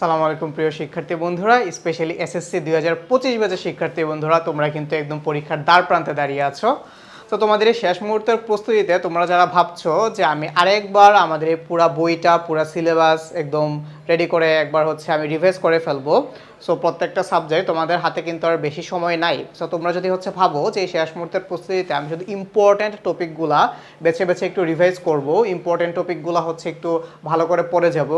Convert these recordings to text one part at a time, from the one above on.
সালাম আলাইকুম, প্রিয় শিক্ষার্থী বন্ধুরা। স্পেশালি এসএসসি দুই হাজার পঁচিশ ব্যাচের শিক্ষার্থী বন্ধুরা, তোমরা কিন্তু একদম পরীক্ষার দ্বার প্রান্তে দাঁড়িয়ে আছো। তো তোমাদের এই শেষ মুহূর্তের প্রস্তুতিতে তোমরা যারা ভাবছ যে আমি আরেকবার আমাদের এই পুরা বইটা, পুরা সিলেবাস একদম রেডি করে একবার হচ্ছে আমি রিভাইজ করে ফেলব। সো প্রত্যেকটা সাবজেক্ট তোমাদের হাতে কিন্তু আর বেশি সময় নাই। সো তোমরা যদি হচ্ছে ভাবো যে এই শেষ মুহূর্তের প্রস্তুতিতে আমি শুধু ইম্পর্ট্যান্ট টপিকগুলা বেছে বেছে একটু রিভাইজ করব ইম্পর্ট্যান্ট টপিকগুলো হচ্ছে একটু ভালো করে পড়ে যাব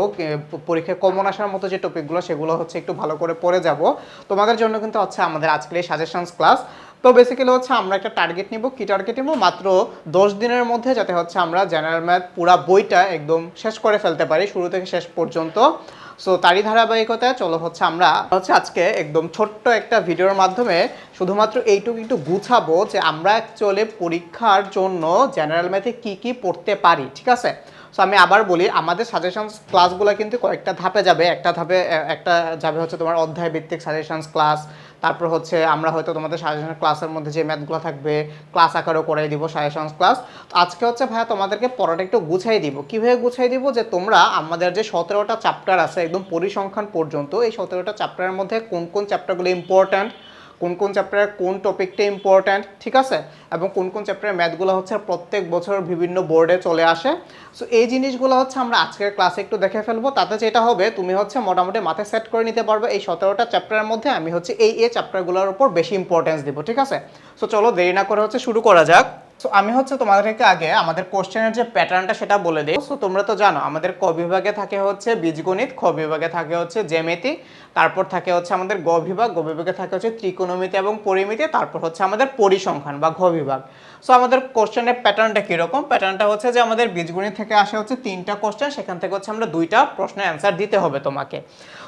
পরীক্ষায় কমন আসার মতো যে টপিকগুলো সেগুলো হচ্ছে একটু ভালো করে পড়ে যাব। তোমাদের জন্য কিন্তু হচ্ছে আমাদের আজকের এই সাজেশনস ক্লাস তো বেসিক্যালি হচ্ছে আমরা একটা টার্গেট নিব। কি টার্গেট নিব? মাত্র দশ দিনের মধ্যে যাতে হচ্ছে আমরা জেনারেল ম্যাথ পুরা বইটা একদম শেষ করে ফেলতে পারি, শুরু থেকে শেষ পর্যন্ত। সো তারই ধারাবাহিকতায় চলো হচ্ছে আমরা হচ্ছে আজকে একদম ছোট্ট একটা ভিডিওর মাধ্যমে শুধুমাত্র এইটুকু একটু গুছাবো যে আমরা অ্যাকচুয়ালি পরীক্ষার জন্য জেনারেল ম্যাথে কি কি পড়তে পারি, ঠিক আছে? সো আমি আবার বলি, আমাদের সাজেশনস ক্লাসগুলো কিন্তু কয়েকটা ধাপে যাবে। একটা ধাপে একটা যাবে হচ্ছে তোমার অধ্যায় ভিত্তিক সাজেশনস ক্লাস তারপর হচ্ছে আমরা হয়তো তোমাদের সাজেশন ক্লাসের মধ্যে যে ম্যাথগুলো থাকবে ক্লাস আকারও করে দিব সাজেশন ক্লাস আজকে হচ্ছে ভাইয়া তোমাদেরকে পড়াটা একটু গুছাই দিব। কীভাবে গুছাই দিব? যে তোমরা আমাদের যে সতেরোটা চ্যাপ্টার আছে, একদম পরিসংখ্যান পর্যন্ত, এই সতেরোটা চ্যাপ্টারের মধ্যে কোন কোন চ্যাপ্টারগুলো ইম্পর্ট্যান্ট কোন কোন চ্যাপ্টারের কোন টপিকটা ইম্পর্ট্যান্ট ঠিক আছে? এবং কোন কোন চ্যাপ্টারের ম্যাথগুলো হচ্ছে প্রত্যেক বছর বিভিন্ন বোর্ডে চলে আসে। সো এই জিনিসগুলো হচ্ছে আমরা আজকের ক্লাসে একটু দেখে ফেলব। তাতে যেটা হবে, তুমি হচ্ছে মোটামুটি মাথায় সেট করে নিতে পারবে। এই সতেরোটা চ্যাপ্টারের মধ্যে আমি হচ্ছে এই এ চ্যাপ্টারগুলোর উপর বেশি ইম্পর্টেন্স দেবো, ঠিক আছে? সো চলো দেরি না করে হচ্ছে শুরু করা যাক। সো আমি হচ্ছে তোমাদেরকে আগে আমাদের কোশ্চেনের যে প্যাটার্নটা সেটা বলে দিই। সো তোমরা তো জানো, আমাদের ক বিভাগে থাকে হচ্ছে বীজগণিত, খ বিভাগে থাকে হচ্ছে জ্যামিতি, তারপর থাকে হচ্ছে আমাদের গ বিভাগ, গ বিভাগে থাকে হচ্ছে ত্রিকোণমিতি এবং পরিমিতি, তারপর হচ্ছে আমাদের পরিসংখ্যান বা ঘ বিভাগ। সো আমাদের কোশ্চেনের প্যাটার্নটা কীরকম? প্যাটার্নটা হচ্ছে যে আমাদের বীজগণিত থেকে আসে হচ্ছে তিনটা কোশ্চেন সেখান থেকে হচ্ছে আমরা দুইটা প্রশ্নের অ্যান্সার দিতে হবে তোমাকে।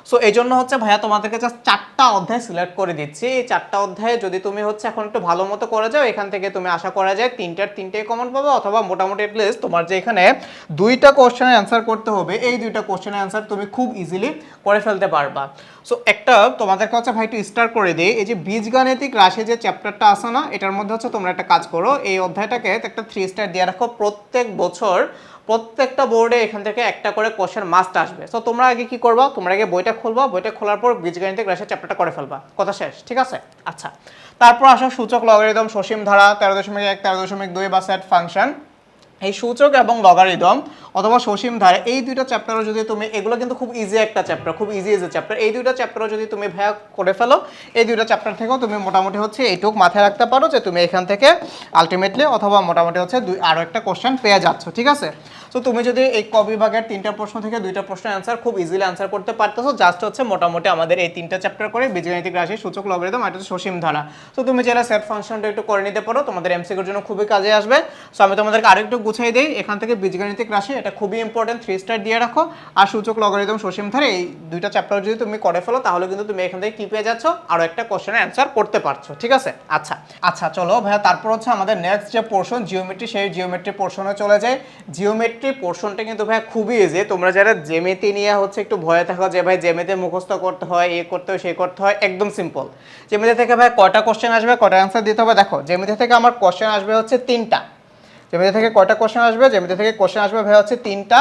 সো এই জন্য হচ্ছে ভাইয়া তোমাদেরকে জাস্ট চারটা অধ্যায় সিলেক্ট করে দিচ্ছি। এই চারটা অধ্যায়ে যদি তুমি হচ্ছে এখন একটু ভালো মতো করে যাও, এখান থেকে তুমি আশা করা যায় তিনটার তিনটেই কমন পাবে অথবা মোটামুটি লিস্ট তোমার যে এখানে দুইটা কোশ্চেনের অ্যান্সার করতে হবে, এই দুইটা কোশ্চেনের অ্যান্সার তুমি খুব ইজিলি করে ফেলতে পারবা। সো একটা তোমাদেরকে হচ্ছে ভাই একটু স্টার্ট করে দিই। এই যে বীজগাণিতিক রাশি যে চ্যাপ্টারটা আসে না, এটার মধ্যে হচ্ছে তোমরা একটা কাজ করো। এই অধ্যায়টাকে একটা থ্রি স্টার দিয়ে রাখো। প্রত্যেক বছর প্রত্যেকটা বোর্ডে এখান থেকে একটা করে কোশ্চেন মাস্ট আসবে। সো তোমরা আগে কি করবা? তোমরা আগে বইটা খুলবা। বইটা খোলার পর বীজগাণিতিক রাশির চ্যাপ্টারটা করে ফেলবা। কথা শেষ, ঠিক আছে? আচ্ছা। তারপর আসো সূচক লগারিদম সসীম ধারা তেরো দশমিক এক, তেরো দশমিক দুই বা সেট ফাংশন এই সূচক এবং লগারিদম অথবা সসীম ধারে, এই দুইটা চ্যাপ্টারও যদি তুমি, এগুলো কিন্তু খুব ইজি একটা চ্যাপ্টার খুব ইজি ইজি চ্যাপ্টার এই দুইটা চ্যাপ্টারও যদি তুমি ভাইয়া করে ফেলো, এই দুইটা চ্যাপ্টার থেকেও তুমি মোটামুটি হচ্ছে এইটুক মাথায় রাখতে পারো যে তুমি এখান থেকে আলটিমেটলি অথবা মোটামুটি হচ্ছে দুই আরও একটা কোশ্চেন পেয়ে যাচ্ছ, ঠিক আছে? তো তুমি যদি এই ক বিভাগের তিনটা প্রশ্ন থেকে দুইটা প্রশ্নের অ্যান্সার খুব ইজিলি অ্যান্সার করতে পারতেছো জাস্ট হচ্ছে মোটামুটি আমাদের এই তিনটা চ্যাপ্টার করে বীজগণিতিক রাশি, সূচক, লগারিদম, আর হচ্ছে সসীম ধারা তো তুমি চাইলে সেট ফাংশনটা একটু করে নিতে পারো, তোমাদের এমসিকিউর জন্য খুবই কাজে আসবে। সো আমি তোমাদেরকে আরেকটু গুছিয়ে দিই, এখান থেকে বীজগণিতিক রাশি, এটা খুবই ইম্পর্টেন্ট থ্রি স্টার দিয়ে রাখো। আর সূচক, লগারিদম, সসীম ধারা এই দুইটা চ্যাপ্টার যদি তুমি করে ফেলো, তাহলে কিন্তু তুমি এখান থেকে কি পেয়ে যাচ্ছ? আরও একটা কোশ্চেনের অ্যান্সার করতে পারছ, ঠিক আছে? আচ্ছা আচ্ছা চলো ভাইয়া, তারপর হচ্ছে আমাদের নেক্সট যে পোর্শন জিওমেট্রি সেই জিওমেট্রি পোর্শনে চলে যায় জিওমেট্রি পোর্শনটা কিন্তু ভাই খুবই ইজি তোমরা যারা জেমেতি নিয়ে হচ্ছে একটু ভয়ে থাকো যে ভাই জেমেতে মুখস্থ করতে হয়, এ করতে হয়, সে করতে হয়, একদম সিম্পল জেমেতে থেকে ভাই কটা কোশ্চেন আসবে কটা অ্যান্সার দিতে হবে? দেখো জেমেতে থেকে আমার কোশ্চেন আসবে হচ্ছে তিনটা। জেমিতে থেকে কয়টা কোশ্চেন আসবে? জেমিতে থেকে কোশ্চেন আসবে ভাই হচ্ছে তিনটা।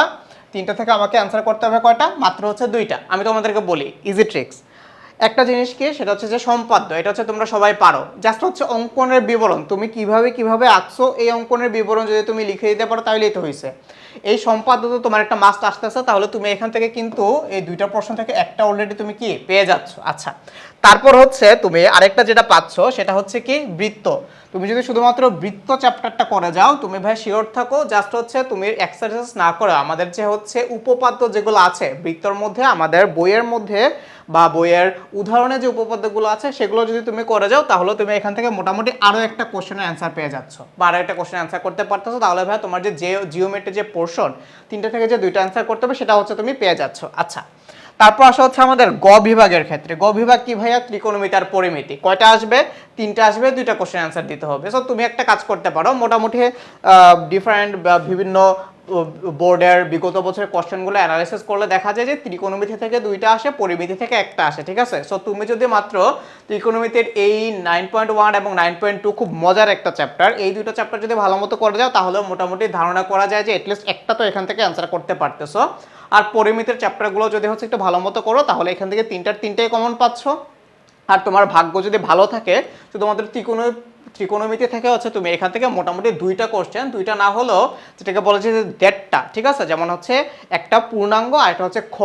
তিনটা থেকে আমাকে অ্যান্সার করতে হবে কয়টা? মাত্র হচ্ছে দুইটা। আমি তোমাদেরকে বলি ইজি ট্রিক্স একটা জিনিস কি, সেটা হচ্ছে যে সম্পাদ্য, এটা হচ্ছে তোমরা সবাই পারো। জাস্ট হচ্ছে অঙ্কনের বিবরণ, তুমি কীভাবে কীভাবে আঁকছো, এই অঙ্কনের বিবরণ যদি তুমি লিখে দিতে পারো তাহলেই তো হয়েছে এই সম্পাদ্য তো তোমার একটা মাস্ট আসতেছে, তাহলে তুমি এখান থেকে কিন্তু এই দুইটা প্রশ্ন থেকে একটা অলরেডি তুমি কি পেয়ে যাচ্ছ? আচ্ছা তারপর হচ্ছে তুমি আরেকটা যেটা পাচ্ছ, সেটা হচ্ছে কি বৃত্ত। তুমি যদি শুধুমাত্র বৃত্ত চ্যাপ্টারটা করে যাও, তুমি ভাই শিওর থাকো জাস্ট হচ্ছে তুমি এক্সারসাইজ না করে আমাদের যে হচ্ছে উপপাদ্য যেগুলো আছে, বৃত্তর মধ্যে, আমাদের বইয়ের মধ্যে বা বইয়ের উদাহরণে যে উপপাদ্যগুলো আছে, সেগুলো যদি তুমি করে যাও, তাহলে তুমি এখান থেকে মোটামুটি আরও একটা কোশ্চেনের অ্যান্সার পেয়ে যাচ্ছ বা আরও একটা কোশ্চেন অ্যান্সার করতে পারতেছো। তাহলে ভাই তোমার যে জিওমেট্রি যে পোর্শন তিনটা থেকে যে দুইটা অ্যান্সার করতে হবে, সেটা হচ্ছে তুমি পেয়ে যাচ্ছ। আচ্ছা তারপর আসা হচ্ছে আমাদের গ বিভাগের ক্ষেত্রে। গ বিভাগ কি ভাইয়া? ত্রিকোণমিতি আর পরিমিতি। কয়টা আসবে? তিনটা আসবে, দুইটা কোশ্চেন অ্যান্সার দিতে হবে। সো তুমি একটা কাজ করতে পারো। মোটামুটি ডিফারেন্ট বিভিন্ন বোর্ডের বিগত বছরের কোশ্চেনগুলো অ্যানালাইসিস করলে দেখা যায় যে ত্রিকোণমিতি থেকে দুইটা আসে, পরিমিতি থেকে একটা আসে, ঠিক আছে? সো তুমি যদি মাত্র ত্রিকোণমিতির এই নাইন পয়েন্ট ওয়ান এবং নাইন পয়েন্ট টু খুব মজার একটা চ্যাপ্টার এই দুটো চ্যাপ্টার যদি ভালো মতো করে যাও তাহলে মোটামুটি ধারণা করা যায় যে এটলিস্ট একটা তো এখান থেকে অ্যান্সার করতে পারতেছো। আর পরিমিতের চ্যাপ্টারগুলো যদি হচ্ছে একটু ভালো মতো করো, তাহলে এখান থেকে তিনটার তিনটাই কমন পাচ্ছ। আর তোমার ভাগ্য যদি ভালো থাকে, তো তোমাদের ত্রিকোণ, ত্রিকোণমিতি থেকে হচ্ছে তুমি এখান থেকে মোটামুটি দুইটা কোশ্চেন দুইটা না হলেও যেটাকে বলা যায় যে দেড়টা, ঠিক আছে? যেমন হচ্ছে একটা পূর্ণাঙ্গ আর একটা হচ্ছে খ,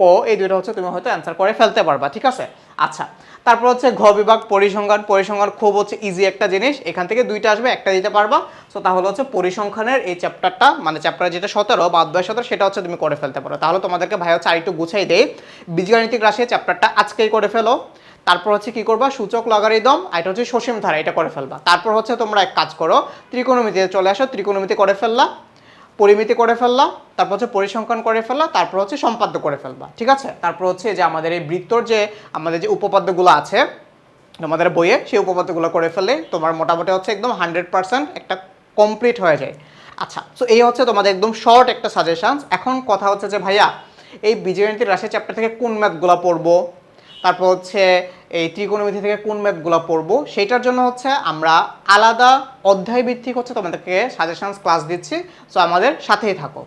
ক, এই দুইটা হচ্ছে তুমি হয়তো অ্যান্সার করে ফেলতে পারবা, ঠিক আছে? আচ্ছা তারপর হচ্ছে ঘ বিভাগ পরিসংখ্যান। পরিসংখ্যান খুব হচ্ছে ইজি একটা জিনিস। এখান থেকে দুইটা আসবে, একটা দিতে পারবা। সো তাহলে হচ্ছে পরিসংখ্যানের এই চ্যাপ্টারটা মানে চ্যাপ্টার যেটা সতেরো বা অধ্যায় সতেরো, সেটা হচ্ছে তুমি করে ফেলতে পারো। তাহলে তোমাদেরকে ভাই হচ্ছে আরেকটু গুছাই দেয় বীজগাণিতিক রাশি চ্যাপ্টারটা আজকেই করে ফেলো। তারপর হচ্ছে কি করবা? সূচক লগারিদম আর এটা হচ্ছে সসীম ধারা, এটা করে ফেলবা। তারপর হচ্ছে তোমরা এক কাজ করো, ত্রিকোণমিতিতে চলে আসো, ত্রিকোণমিতি করে ফেললা। পরিমিতি করে ফেললা, তারপর হচ্ছে পরিসংখ্যান করে ফেললা, তারপর হচ্ছে সম্পাদ্য করে ফেলবা ঠিক আছে? তারপর হচ্ছে যে আমাদের এই বৃত্তর যে, আমাদের যে উপপাদ্যগুলো আছে, তোমাদের বইয়ে সেই উপপাদ্যগুলো করে ফেলে তোমার মোটামুটি হচ্ছে একদম হান্ড্রেড পার্সেন্ট একটা কমপ্লিট হয়ে যায়। আচ্ছা সো এই হচ্ছে তোমাদের একদম শর্ট একটা সাজেশনস এখন কথা হচ্ছে যে, ভাইয়া, এই বীজগণিতের রাশি চ্যাপ্টার থেকে কোন ম্যাথগুলো পড়ব? তারপর হচ্ছে এই ত্রিকোণমিতি থেকে কোন ম্যাথগুলো পড়ব সেটার জন্য হচ্ছে আমরা আলাদা অধ্যায় ভিত্তিক হচ্ছে তোমাদেরকে সাজেশনস ক্লাস দিচ্ছি। সো আমাদের সাথেই থাকো।